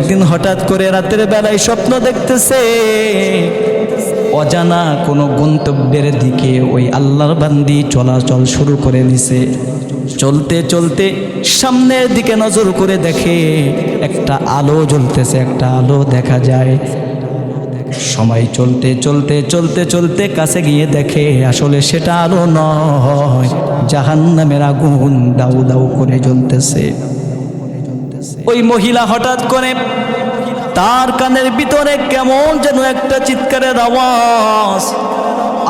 একদিন হঠাৎ করে রাতের বেলায় স্বপ্ন দেখতেছে, অজানা কোনো গন্তব্যের দিকে ওই আল্লাহর বান্দি চলাচল শুরু করে দিছে চলতে চলতে সামনের দিকে নজর করে দেখে একটা আলো জ্বলতেছে, একটা আলো দেখা যায়। সময় চলতে চলতে চলতে চলতে কাছে গিয়ে দেখে আসলে সেটা আলো নয়, জাহান্নামের আগুন দাউ দাউ করে জ্বলতেছে। ওই মহিলা হঠাৎ করে তার কানের ভিতরে কেমন যেন একটা চিৎকারের আওয়াজ।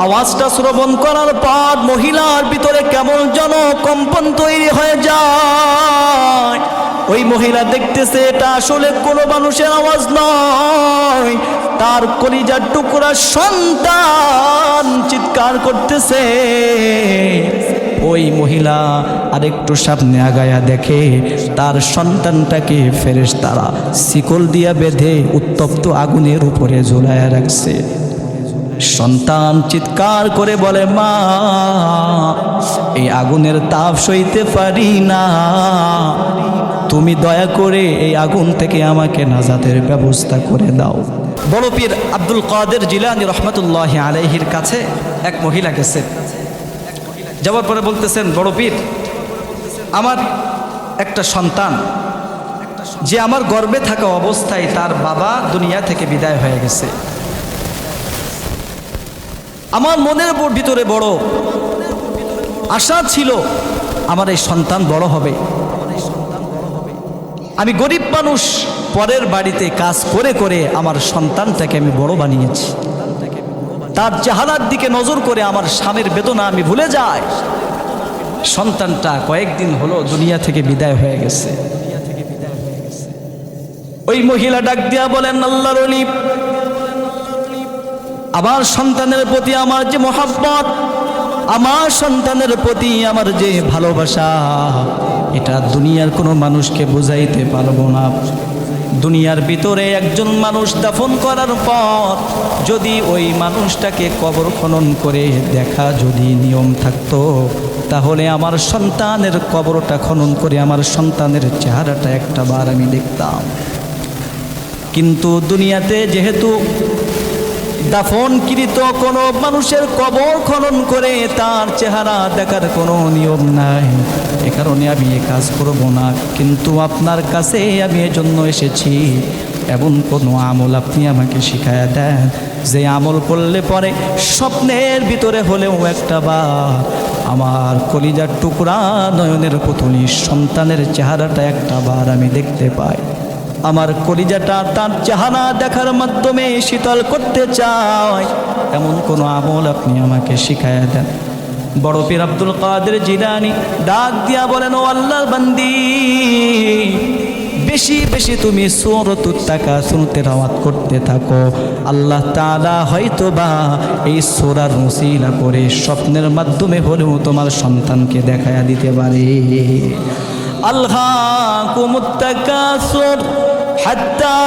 আওয়াজটা শ্রবণ করার পর মহিলার ভিতরে কেমন যেন কম্পন তৈরি হয়ে যায়। ওই মহিলা দেখতেছে, এটা আসলে কোনো মানুষের আওয়াজ নয়। তার কলিজার টুকরা সন্তান চিৎকার করতেছে। ওই মহিলা আরেকটু সামনে আগায়া দেখে, তার সন্তানটাকে ফেরেস তারা শিকল দিয়া বেঁধে উত্তপ্ত আগুনের উপরে ঝুলাইয়া রাখছে। সন্তান চিৎকার করে বলে, মা, এই আগুনের তাপ সইতে পারি না। তুমি দয়া করে এই আগুন থেকে আমাকে নাজাতের ব্যবস্থা করে দাও। বড় পীর আব্দুল কাদের জিলানি রহমতুল্লাহ আলাইহির কাছে এক মহিলা গেছে। যাওয়ার পরে বলতেছেন, বড় পীর, আমার একটা সন্তান, যে আমার গর্বে থাকা অবস্থায় তার বাবা দুনিয়া থেকে বিদায় হয়ে গেছে। আমার মনের ব- ভিতরে বড় আশা ছিল আমার এই সন্তান বড় হবে। আমি গরিব মানুষ, পরের বাড়িতে কাজ করে করে আমার সন্তানটাকে আমি বড় বানিয়েছি। তার চেহারার দিকে নজর করে আমার স্বামীর বেদনা আমি ভুলে যাই। সন্তানটা কয়েকদিন হলো দুনিয়া থেকে বিদায় হয়ে গেছে। ওই মহিলা ডাক দিয়া বলেন, আল্লাহর আমার সন্তানের প্রতি আমার যে মহাব্বত, আমার সন্তানের প্রতি আমার যে ভালোবাসা, এটা দুনিয়ার কোনো মানুষকে বুঝাইতে পারব না। দুনিয়ার ভিতরে একজন মানুষ দাফন করার পর যদি ওই মানুষটাকে কবর খনন করে দেখা যদি নিয়ম থাকতো, তাহলে আমার সন্তানের কবরটা খনন করে আমার সন্তানের চেহারাটা একটা বার আমি দেখতাম। কিন্তু দুনিয়াতে যেহেতু দাফনকৃত কোনো মানুষের কবর খনন করে তার চেহারা দেখার কোনো নিয়ম নাই। এ কারণে আমি এ কাজ করব না। কিন্তু আপনার কাছে আমি এজন্য এসেছি। এমন কোনো আমল আপনি আমাকে শিখায়া দেন। যে আমল করলে পরে স্বপ্নের ভিতরে হলেও একটা বার আমার কলিজার টুকরা নয়নের পুতুলি সন্তানের চেহারাটা একটা বার আমি দেখতে পাই। আমার কলিজাটা তার চেহারা দেখার মাধ্যমে শীতল করতে চায়। এমন কোনো আমল আপনি আমাকে শিখাইয়া দেন। বড় পীর আব্দুল কাদের জিলানি ডাক দিয়া বলেন, ও আল্লাহর বান্দি, বেশি বেশি তুমি সুরতুর টাকা শুনতে রাওয়াত করতে থাকো। আল্লাহ তাআলা হয়তো বা এই সোরার মুসিলা করে স্বপ্নের মাধ্যমে হলেও তোমার সন্তানকে দেখায়া দিতে পারে। ألهاكم التكاثر حتى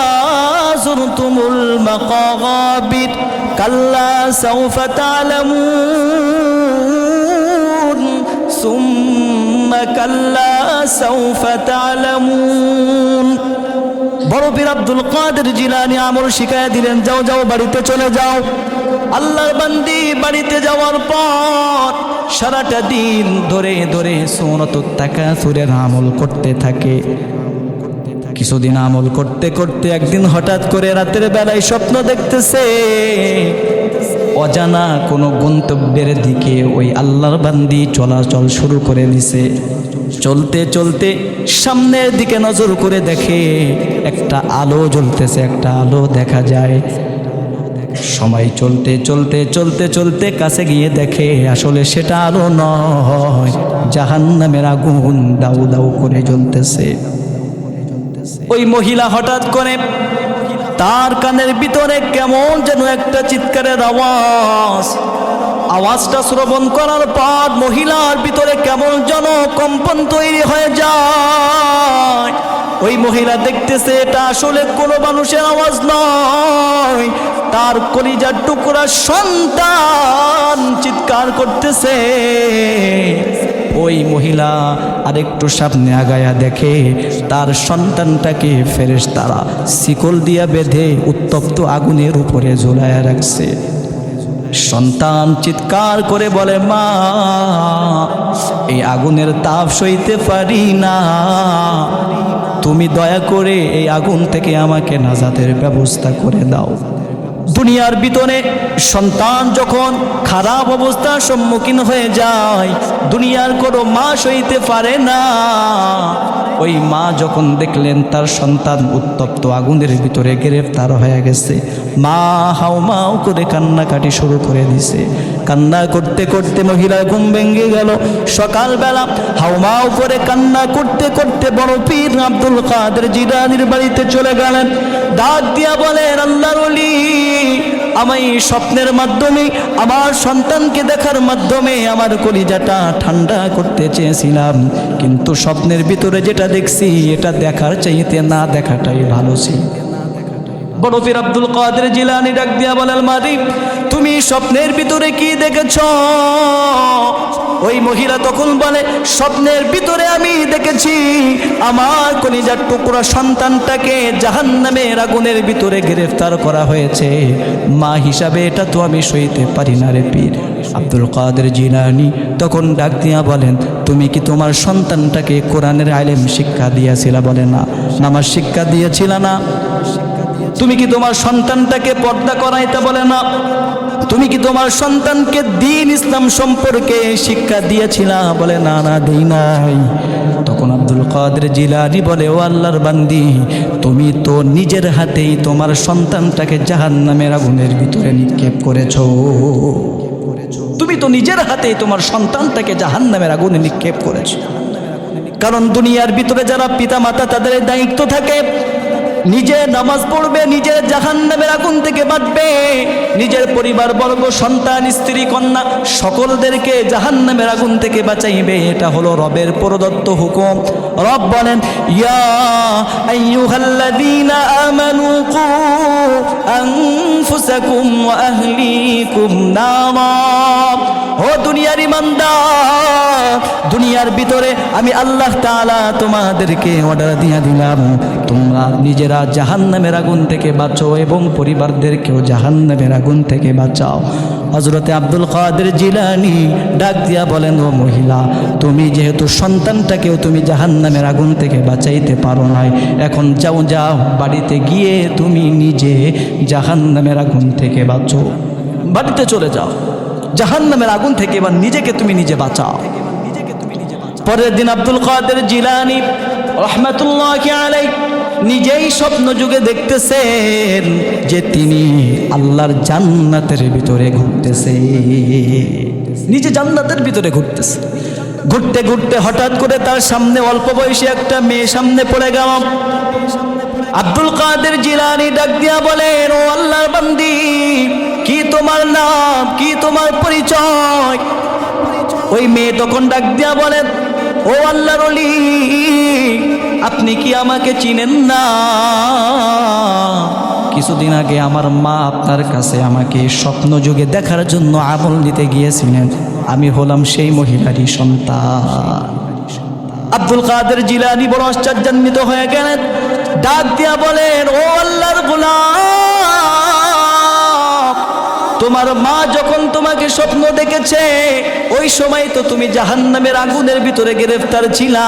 زرتم المقابر كلا سوف تعلمون ثم كلا سوف تعلمون বড় পীর আব্দুল কাদের জিলানি আমল শিখায় দিলেন যাও যাও বাড়িতে চলে যাও আল্লাহর বান্দি বাড়িতে যাওয়ার পর সারাটা দিন ধরে ধরে সোনত টাকা সুরের আমল করতে থাকে। কিছুদিন আমল করতে করতে একদিন হঠাৎ করে রাতের বেলায় স্বপ্ন দেখতেছে, অজানা কোনো গন্তব্যের দিকে ওই আল্লাহর বান্দি চলাচল শুরু করে দিছে। চলতে চলতে সামনের দিকে নজর করে দেখে একটা আলো জ্বলতেছে, একটা আলো দেখা যায়। সময় চলতে চলতে চলতে চলতে কাছে গিয়ে দেখে আসলে সেটা আলো নয়। জাহান্নামের আগুন দাউ দাউ করে জ্বলতেছে। ওই মহিলা হঠাৎ করে তার কানের ভিতরে কেমন যেন একটা চিৎকারের আওয়াজ। আওয়াজটা শ্রবণ করার পর মহিলার ভিতরে কেমন যেন কম্পন তৈরি হয়ে যায়। ওই মহিলা দেখতেছে এটা আসলে কোনো মানুষের আওয়াজ নয়। তার কলিজার টুকরা সন্তান চিৎকার করতেছে। ওই মহিলা আরেকটু সামনে আগায়া দেখে, তার সন্তানটাকে ফেরেশ তারা শিকল দিয়া বেঁধে উত্তপ্ত আগুনের উপরে ঝোলায়া রাখছে। সন্তান চিৎকার করে বলে, মা, এই আগুনের তাপ সইতে পারি না। তুমি দয়া করে এই আগুন থেকে আমাকে নাজাতের ব্যবস্থা করে দাও। দুনিয়ার ভিতরে সন্তান যখন খারাপ অবস্থার সম্মুখীন হয়ে যায়, দুনিয়ার কোনো মা সইতে পারে না। ওই মা যখন দেখলেন তার সন্তান উত্তপ্ত আগুনের ভিতরে গ্রেফতার হয়ে গেছে, মা হাও মাও করে কান্নাকাটি শুরু করে দিছে। কান্না করতে করতে মহিলার ঘুম ভেঙে গেল। সকালবেলা হাও মাও করে কান্না করতে করতে বড় পীর আব্দুল কাদের জিরানির বাড়িতে চলে গেলেন। ডাক দিয়া বলেন অলি আমি স্বপ্নের মাধ্যমে, আমার সন্তানকে দেখার মাধ্যমে আমার কলিজাটা ঠান্ডা করতে চেয়েছিলাম। কিন্তু স্বপ্নের ভিতরে যেটা দেখছি, এটা দেখার চাইতে না দেখাটাই ভালো ছিল। বড় পীর আব্দুল কাদের জিলানি ডাক দিয়া বলেন মালিক তুমি স্বপ্নের ভিতরে কি দেখেছ? ওই মহিলা তখন বলে, স্বপ্নের ভিতরে আমি দেখেছি আমার কলিজার টুকরা সন্তানটাকে জাহান জাহান্নামের আগুনের ভিতরে গ্রেফতার করা হয়েছে। মা হিসাবে এটা তো আমি সইতে পারি না রে পীর। আব্দুল কাদের জিলানি তখন ডাক দিয়া বলেন, তুমি কি তোমার সন্তানটাকে কোরআনের আলেম শিক্ষা দিয়েছিলা? বলে, না। নামাজ শিক্ষা দিয়েছিল না? তুমি কি তোমার সন্তানটাকে পর্দা করাইতে? বলে, না। তুমি কি তোমার সন্তানকে দিন ইসলাম সম্পর্কে শিক্ষা দিয়েছিলা? বলে, না না, দিই নাই। তখন আব্দুল কাদের জিলানি বলে, ও আল্লাহর বান্দি, তুমি তো নিজের হাতেই তোমার সন্তানটাকে জাহান নামের আগুনের ভিতরে নিক্ষেপ করেছ। তুমি তো নিজের হাতেই তোমার সন্তানটাকে জাহান নামের আগুনে নিক্ষেপ করেছ। কারণ দুনিয়ার ভিতরে যারা পিতা মাতা তাদের দায়িত্ব থাকে। নিজে নামাজ পড়বে, নিজের জাহান নামের আগুন থেকে বাঁচবে। নিজের পরিবার, বর্গ, সন্তান, স্ত্রী, কন্যা সকলদেরকে জাহান নামের আগুন থেকে বাঁচাইবে। এটা হলো রবের প্রদত্ত হুকুম। রব বলেন, ইয়া আইয়ুহাল্লাযীনা আমানু কু আনফুসাকুম ও দুনিয়ার ইমানদার, দুনিয়ার ভিতরে আমি আল্লাহ তাআলা তোমাদেরকে অর্ডার দিয়া দিলাম। তোমরা নিজেরা জাহান্নামের আগুন থেকে বাঁচো এবং পরিবারদেরকেও জাহান্নামের আগুন থেকে বাঁচাও। হজরতে আব্দুল কাদের জিলানি ডাক দিয়া বলেন, ও মহিলা, তুমি যেহেতু সন্তানটাকেও তুমি জাহান্নামের আগুন থেকে বাঁচাইতে পারো নাই, এখন যাও যাও, বাড়িতে গিয়ে তুমি নিজে জাহান্নামের আগুন থেকে বাঁচো। বাড়িতে চলে যাও, জাহান্নামের আগুন থেকে এবার নিজেকে তুমি নিজে বাঁচাও। পরের দিন আব্দুল কাদের জিলানি রহমতুল্লাহ আলাই নিজেই স্বপ্ন যুগে দেখতেছেন যে তিনি আল্লাহর জান্নাতের ভিতরে ঘুরতেছে। নিজে জান্নাতের ভিতরে ঘুরতেছে। ঘুরতে ঘুরতে হঠাৎ করে তার সামনে অল্প বয়সী একটা মেয়ে সামনে পড়ে গেল। আব্দুল কাদের জিলানি ডাক দিয়া বলেন, ও আল্লাহর বান্দি, কি তোমার নাম, কি তোমার পরিচয়? ওই মেয়ে তখন ডাক দিয়া বলেন ও আল্লাহর আপনি কি আমাকে চিনেন না? কিছুদিন আগে আমার মা আপনার কাছে আমাকে স্বপ্ন যুগে দেখার জন্য আমল দিতে গিয়েছিলেন। আমি হলাম সেই মহিলারই সন্তান। আব্দুল কাদের জিলানি বড় আশ্চর্যান্বিত হয়ে গেলেন। ডাক দিয়া বলেন, ও আল্লাহর গোলাম! তোমার মা যখন তোমাকে স্বপ্ন দেখেছে, ওই সময় তো তুমি জাহান্নামের আগুনের ভিতরে গ্রেফতার ছিলা।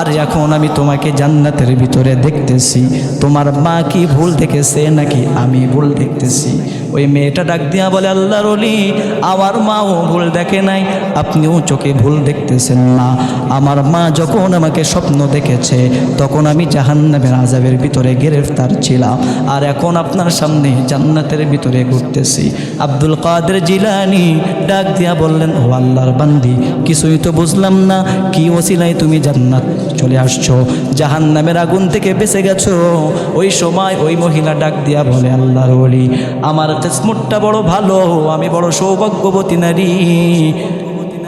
আর এখন আমি তোমাকে জান্নাতের ভিতরে দেখতেছি। তোমার মা কি ভুল দেখেছে নাকি আমি ভুল দেখতেছি? ওই মেয়েটা ডাক দিয়া বলে, আল্লাহর অলি আমার মাও ভুল দেখে নাই, আপনিও চোখে ভুল দেখতেছেন না। আমার মা যখন আমাকে স্বপ্ন দেখেছে, তখন আমি জাহান্নামের আজাবের ভিতরে গ্রেফতার ছিলাম। আর এখন আপনার সামনে জান্নাতের ভিতরে ঘুরতেছি। আব্দুল কাদের জিলানি ডাক দিয়া বললেন, ও আল্লাহর বান্দি, কিছুই তো বুঝলাম না, কি ওসিলাই তুমি জান্নাত চলে আসছো? জাহান্নামের আগুন থেকে বেঁচে গেছো? ওই সময় ওই মহিলা ডাক দিয়া বলে, আল্লাহর অলি আমার কিসমতটা বড় ভালো, আমি বড় সৌভাগ্যবতী নারী।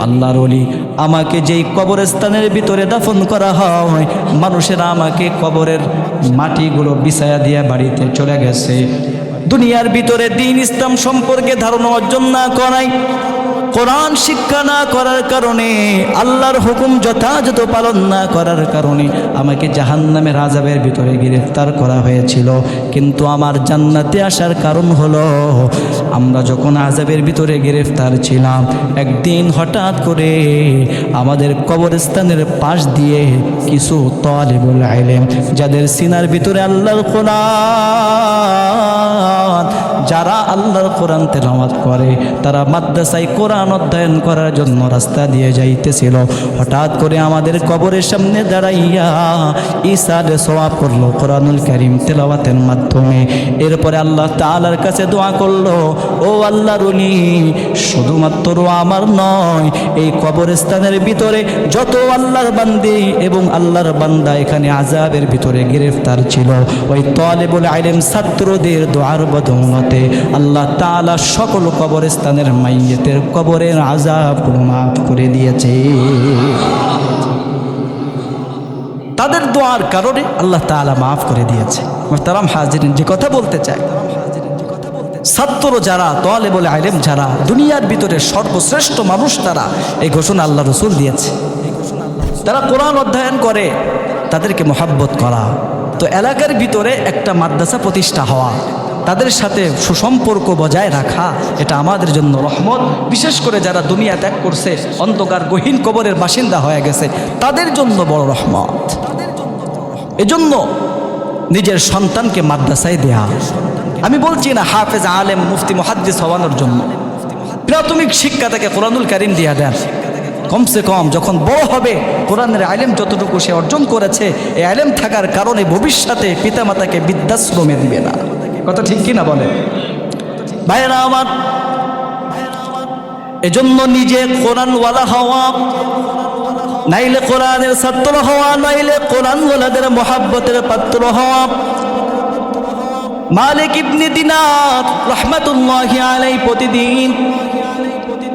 আল্লাহর অলি আমাকে যেই কবরস্থানের ভিতরে দাফন করা হয়, মানুষেরা আমাকে কবরের মাটিগুলো বিছায়া দিয়ে বাড়িতে চলে গেছে। দুনিয়ার ভিতরে দিন ইসলাম সম্পর্কে ধারণা অর্জন না করাই কোরআন শিক্ষা না করার কারণে, আল্লাহর হুকুম যথাযথ পালন না করার কারণে আমাকে জাহান্নামের আজাবের ভিতরে গ্রেফতার করা হয়েছিল। কিন্তু আমার জান্নাতে আসার কারণ হলো, আমরা যখন আজাবের ভিতরে গ্রেফতার ছিলাম, একদিন হঠাৎ করে আমাদের কবরস্থানের পাশ দিয়ে কিছু তলেবুল আইলেম, যাদের সিনার ভিতরে আল্লাহর কোরআন, যারা আল্লাহর কোরআন তেলাওয়াত করে, তারা মাদ্রাসায় কোরআন অধ্যয়ন করার জন্য রাস্তা দিয়ে যাইতেছিল। হঠাৎ করে আমাদের কবরের সামনে দাঁড়াইয়া ঈসারে সোয়াব করল কোরআনুল করিম তেলাওয়াতের মাধ্যমে। এরপরে আল্লাহ তাআলার কাছে দোয়া করল, ও আল্লাহর উনি শুধুমাত্র আমার নয়, এই কবরস্থানের ভিতরে যত আল্লাহর বান্দি এবং আল্লাহর বান্দা এখানে আজাবের ভিতরে গ্রেফতার ছিল। ওই তলেবুল আইলেম ছাত্রদের দোয়ার বদৌলতে আল্লাহ তাআলা সকল কবরস্থানের মাইয়েতের কবরের আজাব মাফ করে দিয়েছে। তাদের দোয়ার কারণে আল্লাহ তাআলা মাফ করে দিয়েছে। মোহতারাম হাজিরিন, যে কথা বলতে চাই। ছাত্র যারা তোয়ালে বলে আইলেম যারা, দুনিয়ার ভিতরে সর্বশ্রেষ্ঠ মানুষ তারা, এই ঘোষণা আল্লাহ রসুল দিয়েছে। তারা কোরআন অধ্যয়ন করে, তাদেরকে মোহাব্বত করা। তো এলাকার ভিতরে একটা মাদ্রাসা প্রতিষ্ঠা হওয়া। তাদের সাথে সুসম্পর্ক বজায় রাখা, এটা আমাদের জন্য রহমত। বিশেষ করে যারা দুনিয়া ত্যাগ করছে, অন্ধকার গহীন কবরের বাসিন্দা হয়ে গেছে, তাদের জন্য বড় রহমত। এজন্য নিজের সন্তানকে মাদ্রাসায় দেয়া। আমি বলছি না, হাফেজ, আলেম, মুফতি, মহাদ্দিস হওয়ানোর জন্য। প্রাথমিক শিক্ষা তাকে কোরআনুল কারিম দিয়া দেন। কমসে কম যখন বড় হবে, কোরআনের আলেম যতটুকু সে অর্জন করেছে, এই আলেম থাকার কারণে ভবিষ্যতে পিতামাতাকে বৃদ্ধাশ্রমে দিবে না। কথা ঠিক কিনা বলে? ভাইয়েরা আমার, এজন্য নিজে কোরআনওয়ালা হওয়া, নাইলে কোরআনের ছাত্র হওয়া, নাইলে কোরআনওয়ালাদের মহাব্বতের পাত্র হওয়া। মালিক ইবনে দিনার রহমাতুল্লাহি আলাই প্রতিদিন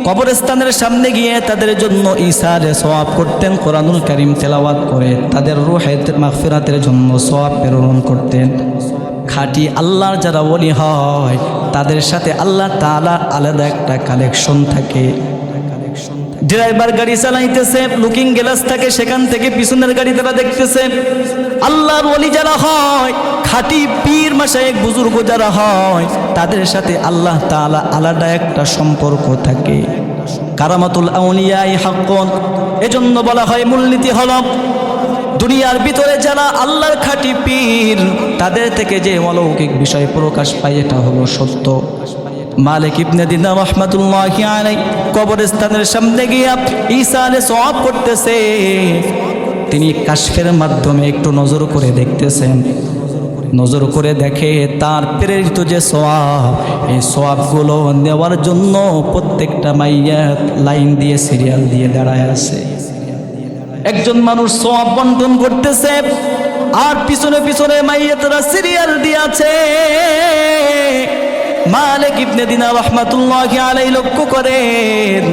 কবরস্থানের সামনে গিয়ে তাদের জন্য ইসারে সোয়াব করতেন, কোরআনুল করিম তেলাওয়াত করে তাদের রুহে মাগফিরাতের জন্য সোয়াব প্রেরণ করতেন। খাঁটি আল্লাহর যারা বলি হয়, তাদের সাথে আল্লাহ তাআলার আলাদা একটা কালেকশন থাকে। ড্রাইভার গাড়ি চালাইতেছে লুকিং গ্লাস থাকে, সেখান থেকে পিছনের গাড়ি তারা দেখতেছে, আল্লাহর ওলি যারা হয়, খাঁটি পীর মাসায়েক বুজুর্গ যারা হয়, তাদের সাথে আল্লাহ তাআলা আলাদা একটা সম্পর্ক থাকে। কারামাতুল আউলিয়াই হাক্কন, এজন্য বলা হয় মূলনীতি হল দুনিয়ার ভিতরে যারা আল্লাহর খাঁটি পীর, তাদের থেকে যে অলৌকিক বিষয় প্রকাশ পায়, এটা হলো সত্য। মালিক ইবনে দিনা রহমাতুল্লাহি আলাই কবরস্থানের সামনে গিয়া ঈসা আলে করতেছে। তিনি কাশফের মাধ্যমে একটু নজর করে দেখতেছেন। নজর করে দেখে তার প্রেরিত যে সোয়াব, এই সোয়াবগুলো নেওয়ার জন্য প্রত্যেকটা মাইয়া লাইন দিয়ে সিরিয়াল দিয়ে দাঁড়ায় আছে। একজন মানুষ সোয়াব বন্টন করতেছে, আর পিছনে পিছনে মাইয়াতরা সিরিয়াল দিয়েছে। মালিক ইবনে দিনা রহমাতুল্লাহ আলাই লক্ষ্য করেন,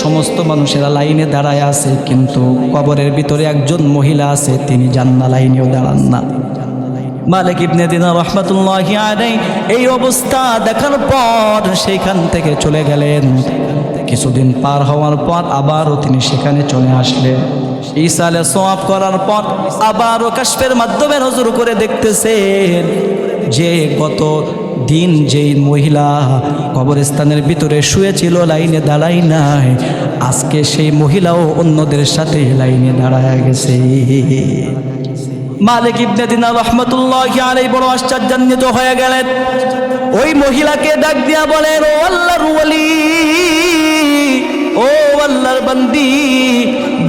সমস্ত মানুষেরা লাইনে দাঁড়ায় আছে, কিন্তু কবরের ভিতরে একজন মহিলা আছে, তিনি জান্না লাইনেও দাঁড়ান না। মালিক ইবনে দিনা রহমাতুল্লাহ আলাই এই অবস্থা দেখার পর সেইখান থেকে চলে গেলেন। কিছুদিন পার হওয়ার পর আবারও তিনি সেখানে চলে আসলেন। ঈসালে সোয়াব করার পর আবারও কাশ্মের মাধ্যমে নজর করে দেখতেছেন যে গত দিন যেই মহিলা কবরস্থানের ভিতরে শুয়েছিল, লাইনে দাঁড়াই নাই। আজকে সেই মহিলাও অন্যদের সাথে লাইনে দাঁড়ায় গেছে। মালিক ইবনে দিনা রহমতুল্লাহ আলাই বড় আশ্চর্যান্বিত হয়ে গেলেন। ওই মহিলাকে ডাক দিয়া বলেন, ও আল্লাহর ও আল্লাহর বান্দি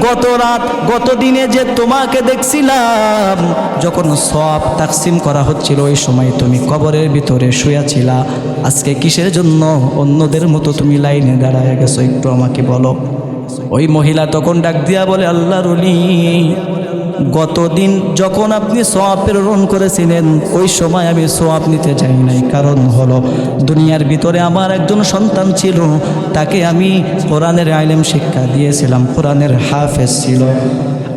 গত রাত, গত দিনে যে তোমাকে দেখছিলাম, যখন সব তাকসিম করা হচ্ছিল, ওই সময় তুমি কবরের ভিতরে শুয়েছিলা। আজকে কিসের জন্য? অন্যদের মতো তুমি লাইনে দাঁড়ায় গেছো, একটু আমাকে বলো। ওই মহিলা তখন ডাক দিয়া বলে আল্লাহ অলি গতদিন যখন আপনি সোয়াব প্রেরণ করেছিলেন, ওই সময় আমি সোয়াব নিতে যাই নাই। কারণ হলো, দুনিয়ার ভিতরে আমার একজন সন্তান ছিল, তাকে আমি কোরআনের আইলেম শিক্ষা দিয়েছিলাম, কোরআনের হাফেজ ছিল।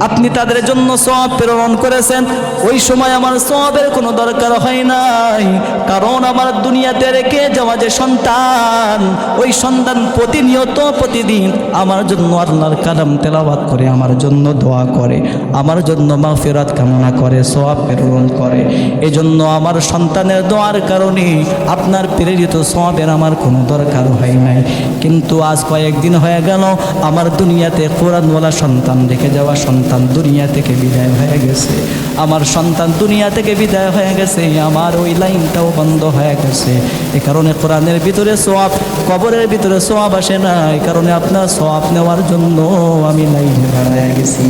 আপনি তাদের জন্য সব প্রেরণ করেছেন। ওই সময় আমার সবের কোনো দরকার হয় নাই। কারণ আমার দুনিয়াতে রেখে যাওয়া যে সন্তান, ওই সন্তান প্রতিনিয়ত প্রতিদিন আমার জন্য আল্লাহর কালাম তেলাবাদ করে, আমার জন্য দোয়া করে, আমার জন্য মাফেরাত কামনা করে সব প্রেরণ করে। এজন্য আমার সন্তানের দোয়ার কারণে আপনার প্রেরিত সবের আমার কোনো দরকার হয় নাই। কিন্তু আজ কয়েকদিন হয়ে গেল, আমার দুনিয়াতে কোরআনওয়ালা সন্তান রেখে যাওয়া সন্তান দুনিয়া থেকে বিদায় হয়ে গেছে। আমার সন্তান দুনিয়া থেকে বিদায় হয়ে গেছে। আমার ওই লাইনটাও বন্ধ হয়ে গেছে। এ কারণে কোরআনের ভিতরে সোয়াব, কবরের ভিতরে সোয়াব আসে না। এ কারণে আপনার সোয়াব নেওয়ার জন্য আমি লাইনে দাঁড়ায় গেছি।